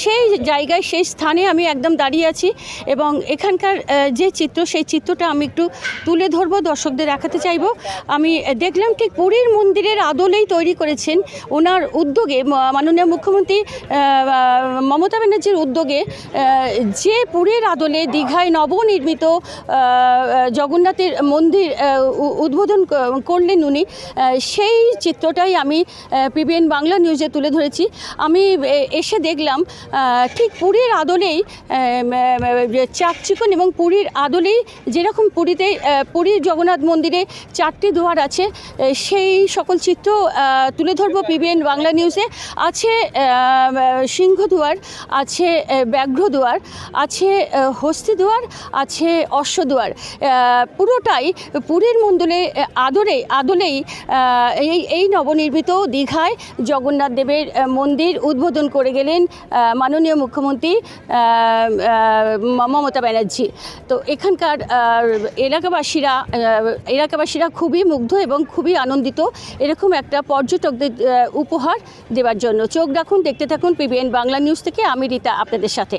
সেই জায়গায়, সেই স্থানে আমি একদম দাঁড়িয়ে আছি এবং এখানকার যে চিত্র, সেই চিত্রটা আমি একটু তুলে ধরবো, দর্শকদের দেখাতে চাইব। আমি দেখলাম ঠিক পুরীর মন্দিরের আদলেই তৈরি করেছেন ওনার উদ্যোগে মাননীয় মুখ্যমন্ত্রী মমতা ব্যানার্জির উদ্যোগে যে পুরীর আদলে দীঘায় নবনির্মিত জগন্নাথের মন্দির উদ্বোধন করলেন উনি সেই চিত্রটাই আমি পিবিএন বাংলা নিউজে তুলে ধরেছি। আমি এসে দেখলাম ঠিক পুরীর আদলেই চাকচিকন এবং পুরীর আদলেই যেরকম পুরীতে পুরীর জগন্নাথ মন্দিরে চারটি দুয়ার আছে সেই সকল চিত্র তুলে ধরবো পিবিএন বাংলা নিউজে আছে আহ, সিংহদুয়ার আছে ব্যাঘ্রদুয়ার আছে হস্তিদুয়ার আছে অশ্বদুয়ার পুরোটাই পুরীর মন্দিরে আহ, আদরে আদলেই এই এই নবনির্মিত দীঘায় জগন্নাথ দেবের মন্দির উদ্বোধন করে গেলেন মাননীয় মুখ্যমন্ত্রী মমতা ব্যানার্জি। তো এখানকার এলাকাবাসীরা এলাকাবাসীরা খুবই মুগ্ধ এবং খুবই আনন্দিত। এরকম একটা পর্যটকদের উপহার দেওয়ার জন্য। চোখ রাখুন, দেখতে থাকুন পিবিএন বাংলা নিউজ থেকে। আমি রীতা, আপনাদের সাথে।